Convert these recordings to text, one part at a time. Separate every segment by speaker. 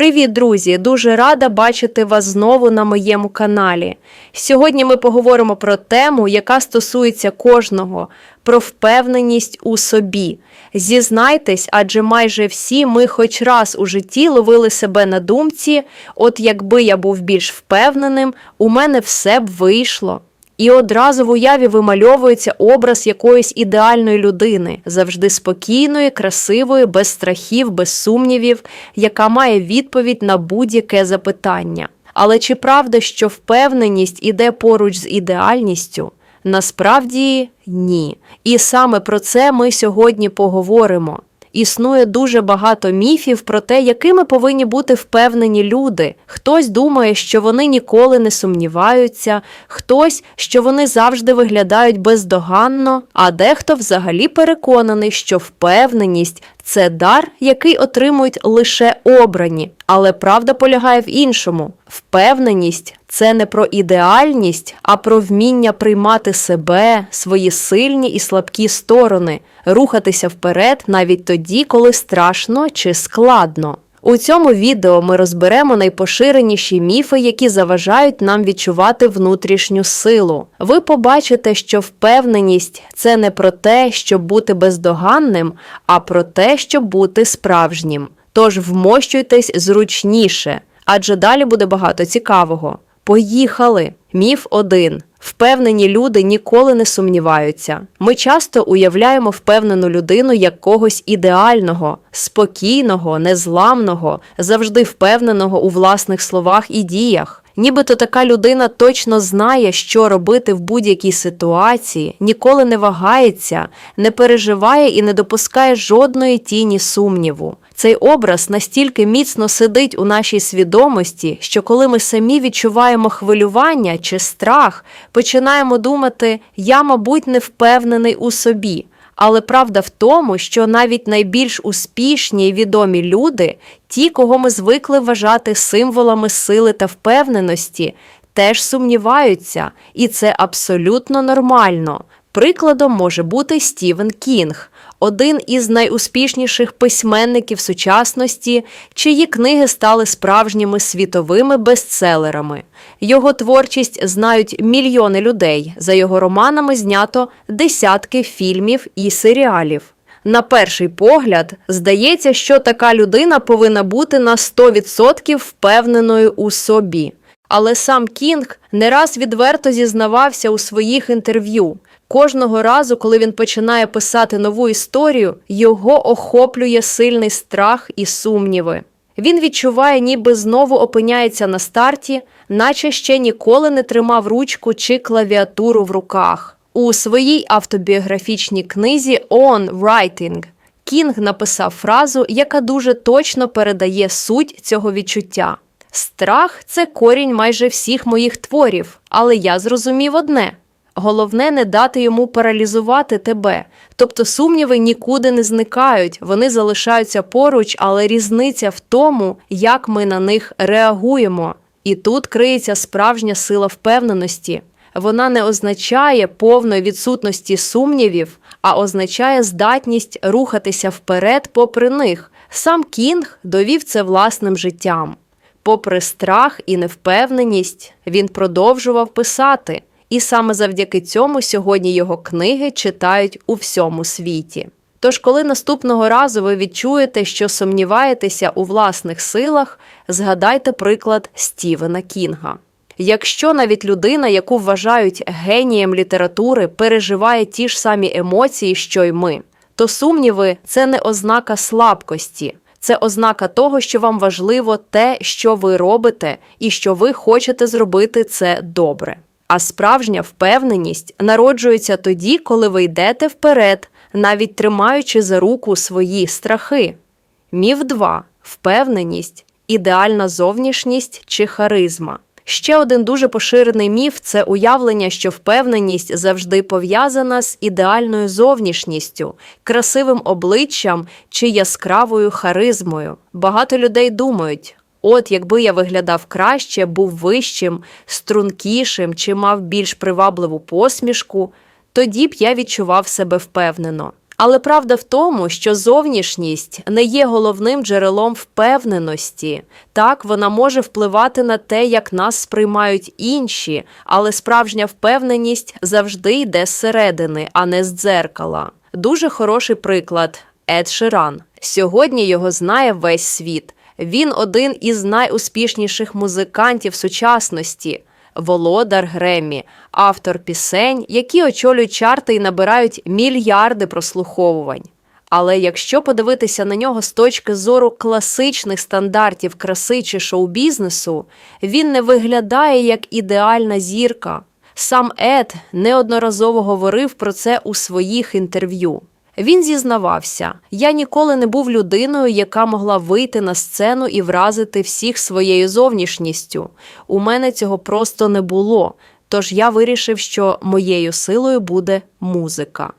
Speaker 1: Привіт, друзі! Дуже рада бачити вас знову на моєму каналі. Сьогодні ми поговоримо про тему, яка стосується кожного, про впевненість у собі. Зізнайтесь, адже майже всі ми хоч раз у житті ловили себе на думці, от якби я був більш впевненим, у мене все б вийшло. І одразу в уяві вимальовується образ якоїсь ідеальної людини, завжди спокійної, красивої, без страхів, без сумнівів, яка має відповідь на будь-яке запитання. Але чи правда, що впевненість іде поруч з ідеальністю? Насправді ні. І саме про це ми сьогодні поговоримо. Існує дуже багато міфів про те, якими повинні бути впевнені люди. Хтось думає, що вони ніколи не сумніваються, хтось, що вони завжди виглядають бездоганно, а дехто взагалі переконаний, що впевненість це дар, який отримують лише обрані. Але правда полягає в іншому: впевненість це не про ідеальність, а про вміння приймати себе, свої сильні і слабкі сторони, рухатися вперед навіть тоді, коли страшно чи складно. У цьому відео ми розберемо найпоширеніші міфи, які заважають нам відчувати внутрішню силу. Ви побачите, що впевненість це не про те, щоб бути бездоганним, а про те, щоб бути справжнім. Тож вмощуйтесь зручніше, адже далі буде багато цікавого. Поїхали! Міф 1. Впевнені люди ніколи не сумніваються. Ми часто уявляємо впевнену людину як когось ідеального, спокійного, незламного, завжди впевненого у власних словах і діях. Нібито така людина точно знає, що робити в будь-якій ситуації, ніколи не вагається, не переживає і не допускає жодної тіні сумніву. Цей образ настільки міцно сидить у нашій свідомості, що коли ми самі відчуваємо хвилювання чи страх, починаємо думати, я, мабуть, не впевнений у собі. Але правда в тому, що навіть найбільш успішні і відомі люди, ті, кого ми звикли вважати символами сили та впевненості, теж сумніваються, і це абсолютно нормально. Прикладом може бути Стівен Кінг, один із найуспішніших письменників сучасності, чиї книги стали справжніми світовими бестселерами. Його творчість знають мільйони людей. За його романами знято десятки фільмів і серіалів. На перший погляд, здається, що така людина повинна бути на 100% впевненою у собі. Але сам Кінг не раз відверто зізнавався у своїх інтерв'ю. Кожного разу, коли він починає писати нову історію, його охоплює сильний страх і сумніви. Він відчуває, ніби знову опиняється на старті, наче ще ніколи не тримав ручку чи клавіатуру в руках. У своїй автобіографічній книзі «On Writing» Кінг написав фразу, яка дуже точно передає суть цього відчуття. Страх це корінь майже всіх моїх творів, але я зрозумів одне. Головне не дати йому паралізувати тебе. Тобто сумніви нікуди не зникають, вони залишаються поруч, але різниця в тому, як ми на них реагуємо. І тут криється справжня сила впевненості. Вона не означає повної відсутності сумнівів, а означає здатність рухатися вперед попри них. Сам Кінг довів це власним життям. Попри страх і невпевненість, він продовжував писати. І саме завдяки цьому сьогодні його книги читають у всьому світі. Тож, коли наступного разу ви відчуєте, що сумніваєтеся у власних силах, згадайте приклад Стівена Кінга. Якщо навіть людина, яку вважають генієм літератури, переживає ті ж самі емоції, що й ми, то сумніви це не ознака слабкості, це ознака того, що вам важливо те, що ви робите, і що ви хочете зробити це добре. А справжня впевненість народжується тоді, коли ви йдете вперед, навіть тримаючи за руку свої страхи. Міф 2. Впевненість, ідеальна зовнішність чи харизма. Ще один дуже поширений міф це уявлення, що впевненість завжди пов'язана з ідеальною зовнішністю, красивим обличчям чи яскравою харизмою. Багато людей думають. От якби я виглядав краще, був вищим, стрункішим чи мав більш привабливу посмішку, тоді б я відчував себе впевнено. Але правда в тому, що зовнішність не є головним джерелом впевненості. Так, вона може впливати на те, як нас сприймають інші, але справжня впевненість завжди йде зсередини, а не з дзеркала. Дуже хороший приклад Ед Ширан. Сьогодні його знає весь світ. Він один із найуспішніших музикантів сучасності. Володар Греммі, автор пісень, які очолюють чарти і набирають мільярди прослуховувань. Але якщо подивитися на нього з точки зору класичних стандартів краси чи шоу-бізнесу, він не виглядає як ідеальна зірка. Сам Ед неодноразово говорив про це у своїх інтерв'ю. Він зізнавався: я ніколи не був людиною, яка могла вийти на сцену і вразити всіх своєю зовнішністю. У мене цього просто не було. Тож я вирішив, що моєю силою буде музика.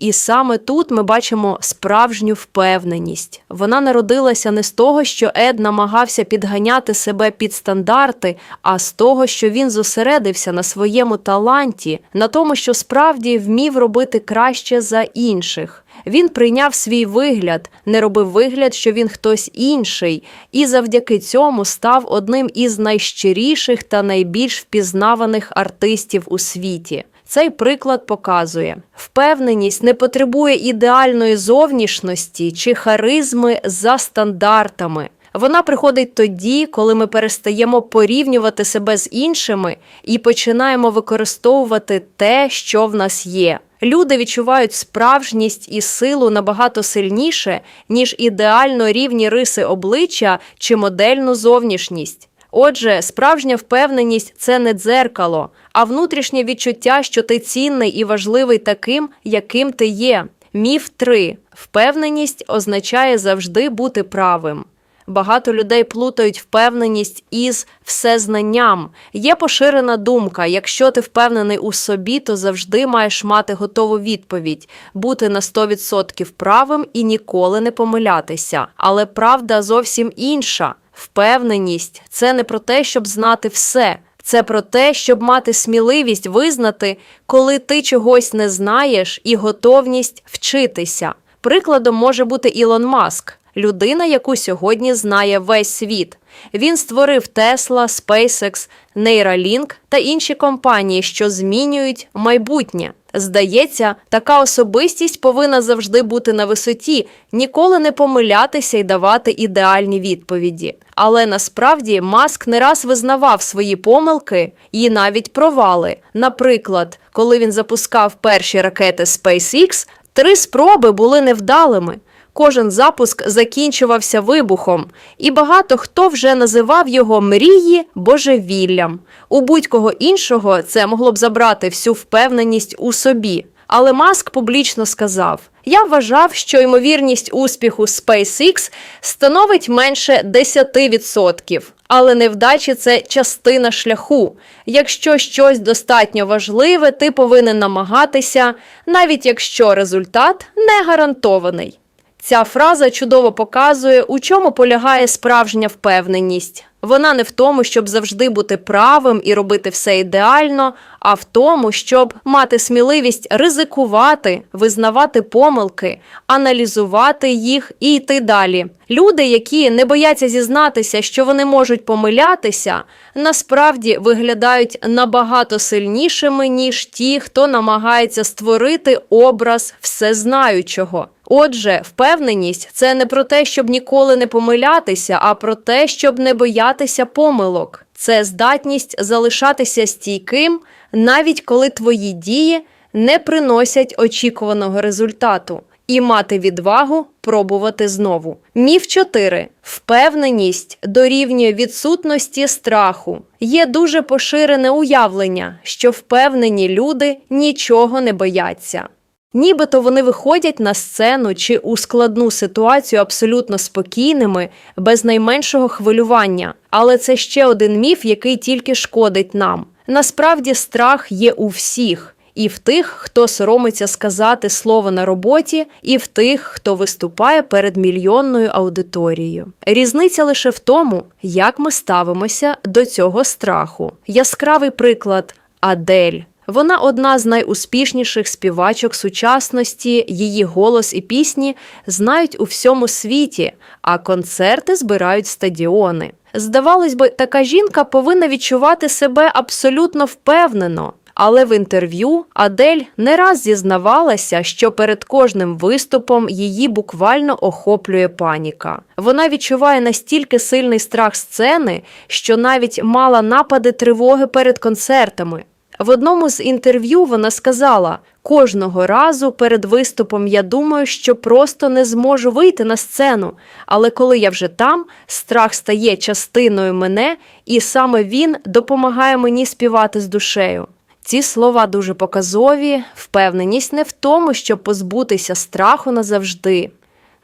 Speaker 1: І саме тут ми бачимо справжню впевненість. Вона народилася не з того, що Ед намагався підганяти себе під стандарти, а з того, що він зосередився на своєму таланті, на тому, що справді вмів робити краще за інших. Він прийняв свій вигляд, не робив вигляд, що він хтось інший, і завдяки цьому став одним із найщиріших та найбільш впізнаваних артистів у світі. Цей приклад показує, впевненість не потребує ідеальної зовнішності чи харизми за стандартами. Вона приходить тоді, коли ми перестаємо порівнювати себе з іншими і починаємо використовувати те, що в нас є. Люди відчувають справжність і силу набагато сильніше, ніж ідеально рівні риси обличчя чи модельну зовнішність. Отже, справжня впевненість це не дзеркало, а внутрішнє відчуття, що ти цінний і важливий таким, яким ти є. Міф 3. Впевненість означає завжди бути правим. Багато людей плутають впевненість із всезнанням. Є поширена думка: якщо ти впевнений у собі, то завжди маєш мати готову відповідь, бути на 100% правим і ніколи не помилятися. Але правда зовсім інша. Впевненість це не про те, щоб знати все. Це про те, щоб мати сміливість визнати, коли ти чогось не знаєш, і готовність вчитися. Прикладом може бути Ілон Маск, людина, яку сьогодні знає весь світ. Він створив Tesla, SpaceX, Neuralink та інші компанії, що змінюють майбутнє. Здається, така особистість повинна завжди бути на висоті, ніколи не помилятися і давати ідеальні відповіді. Але насправді Маск не раз визнавав свої помилки і навіть провали. Наприклад, коли він запускав перші ракети SpaceX, три спроби були невдалими. Кожен запуск закінчувався вибухом, і багато хто вже називав його мрії божевіллям. У будь-кого іншого це могло б забрати всю впевненість у собі. Але Маск публічно сказав: Я вважав, що ймовірність успіху SpaceX становить менше 10%. Але невдачі це частина шляху. Якщо щось достатньо важливе, ти повинен намагатися, навіть якщо результат не гарантований. Ця фраза чудово показує, у чому полягає справжня впевненість. Вона не в тому, щоб завжди бути правим і робити все ідеально, а в тому, щоб мати сміливість ризикувати, визнавати помилки, аналізувати їх і йти далі. Люди, які не бояться зізнатися, що вони можуть помилятися, насправді виглядають набагато сильнішими, ніж ті, хто намагається створити образ всезнаючого. Отже, впевненість це не про те, щоб ніколи не помилятися, а про те, щоб не боятися помилок. Це здатність залишатися стійким, навіть коли твої дії не приносять очікуваного результату, і мати відвагу пробувати знову. Міф 4. Впевненість дорівнює відсутності страху. Є дуже поширене уявлення, що впевнені люди нічого не бояться. Нібито вони виходять на сцену чи у складну ситуацію абсолютно спокійними, без найменшого хвилювання. Але це ще один міф, який тільки шкодить нам. Насправді страх є у всіх. І в тих, хто соромиться сказати слово на роботі, і в тих, хто виступає перед мільйонною аудиторією. Різниця лише в тому, як ми ставимося до цього страху. Яскравий приклад Адель. Вона одна з найуспішніших співачок сучасності, її голос і пісні знають у всьому світі, а концерти збирають стадіони. Здавалось би, така жінка повинна відчувати себе абсолютно впевнено. Але в інтерв'ю Адель не раз зізнавалася, що перед кожним виступом її буквально охоплює паніка. Вона відчуває настільки сильний страх сцени, що навіть мала напади тривоги перед концертами. В одному з інтерв'ю вона сказала: кожного разу перед виступом я думаю, що просто не зможу вийти на сцену. Але коли я вже там, страх стає частиною мене, і саме він допомагає мені співати з душею. Ці слова дуже показові, впевненість не в тому, щоб позбутися страху назавжди.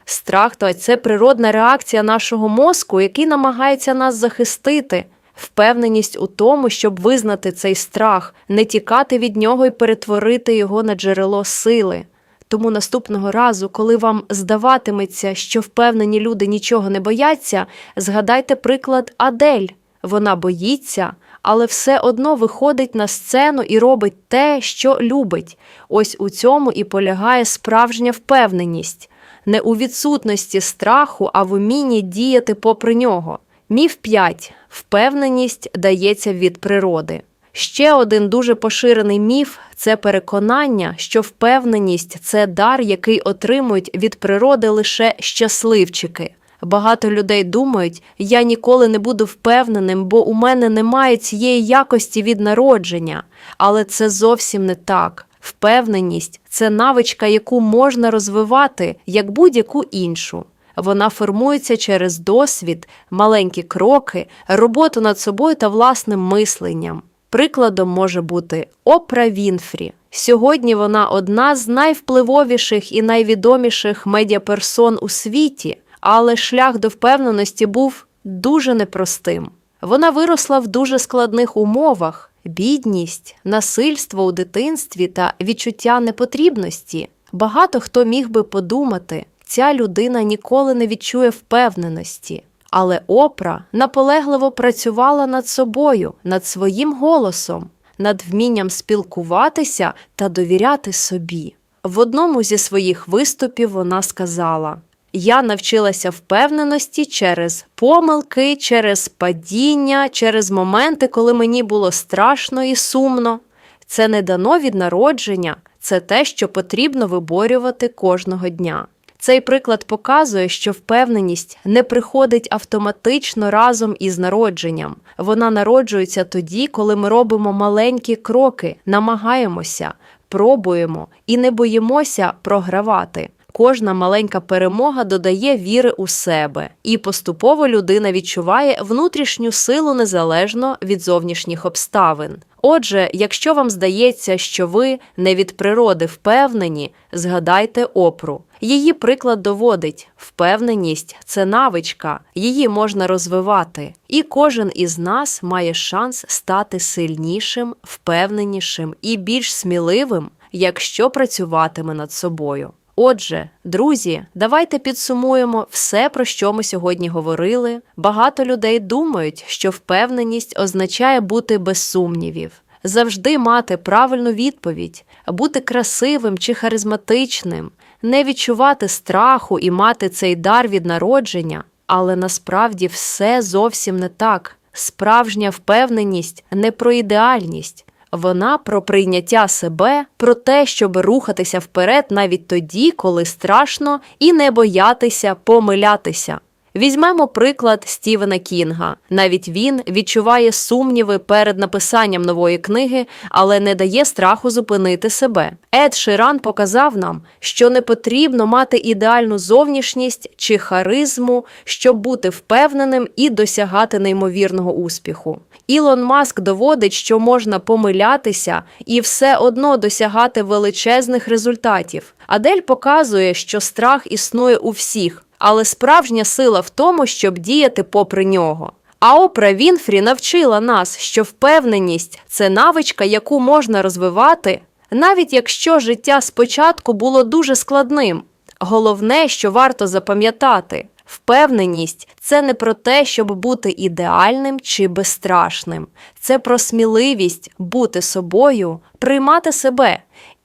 Speaker 1: Страх то це природна реакція нашого мозку, який намагається нас захистити, впевненість у тому, щоб визнати цей страх, не тікати від нього і перетворити його на джерело сили. Тому наступного разу, коли вам здаватиметься, що впевнені люди нічого не бояться, згадайте приклад Адель. Вона боїться, але все одно виходить на сцену і робить те, що любить. Ось у цьому і полягає справжня впевненість, не у відсутності страху, а в умінні діяти попри нього. Міф 5. Впевненість дається від природи. Ще один дуже поширений міф це переконання, що впевненість це дар, який отримують від природи лише щасливчики. Багато людей думають, я ніколи не буду впевненим, бо у мене немає цієї якості від народження. Але це зовсім не так. Впевненість це навичка, яку можна розвивати як будь-яку іншу. Вона формується через досвід, маленькі кроки, роботу над собою та власним мисленням. Прикладом може бути Опра Вінфрі. Сьогодні вона одна з найвпливовіших і найвідоміших медіаперсон у світі, але шлях до впевненості був дуже непростим. Вона виросла в дуже складних умовах: бідність, насильство у дитинстві та відчуття непотрібності. Багато хто міг би подумати, ця людина ніколи не відчує впевненості. Але Опра наполегливо працювала над собою, над своїм голосом, над вмінням спілкуватися та довіряти собі. В одному зі своїх виступів вона сказала: Я навчилася впевненості через помилки, через падіння, через моменти, коли мені було страшно і сумно. Це не дано від народження, це те, що потрібно виборювати кожного дня. Цей приклад показує, що впевненість не приходить автоматично разом із народженням. Вона народжується тоді, коли ми робимо маленькі кроки, намагаємося, пробуємо і не боїмося програвати. Кожна маленька перемога додає віри у себе, і поступово людина відчуває внутрішню силу незалежно від зовнішніх обставин. Отже, якщо вам здається, що ви не від природи впевнені, згадайте опру. Її приклад доводить, впевненість це навичка, її можна розвивати, і кожен із нас має шанс стати сильнішим, впевненішим і більш сміливим, якщо працюватиме над собою. Отже, друзі, давайте підсумуємо все, про що ми сьогодні говорили. Багато людей думають, що впевненість означає бути без сумнівів, завжди мати правильну відповідь, бути красивим чи харизматичним, не відчувати страху і мати цей дар від народження. Але насправді все зовсім не так. Справжня впевненість не про ідеальність. Вона про прийняття себе, про те, щоб рухатися вперед навіть тоді, коли страшно, і не боятися помилятися. Візьмемо приклад Стівена Кінга. Навіть він відчуває сумніви перед написанням нової книги, але не дає страху зупинити себе. Ед Ширан показав нам, що не потрібно мати ідеальну зовнішність чи харизму, щоб бути впевненим і досягати неймовірного успіху. Ілон Маск доводить, що можна помилятися і все одно досягати величезних результатів. Адель показує, що страх існує у всіх, але справжня сила в тому, щоб діяти попри нього. А Опра Вінфрі навчила нас, що впевненість це навичка, яку можна розвивати, навіть якщо життя спочатку було дуже складним. Головне, що варто запам'ятати, Впевненість це не про те, щоб бути ідеальним чи безстрашним. Це про сміливість бути собою, приймати себе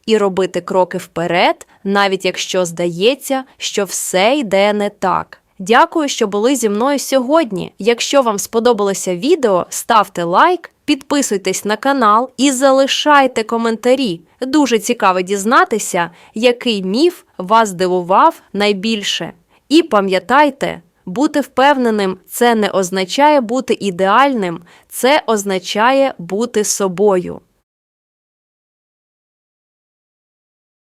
Speaker 1: і робити кроки вперед, навіть якщо здається, що все йде не так. Дякую, що були зі мною сьогодні. Якщо вам сподобалося відео, ставте лайк, підписуйтесь на канал і залишайте коментарі. Дуже цікаво дізнатися, який міф вас здивував найбільше. І пам'ятайте, бути впевненим це не означає бути ідеальним, це означає бути собою.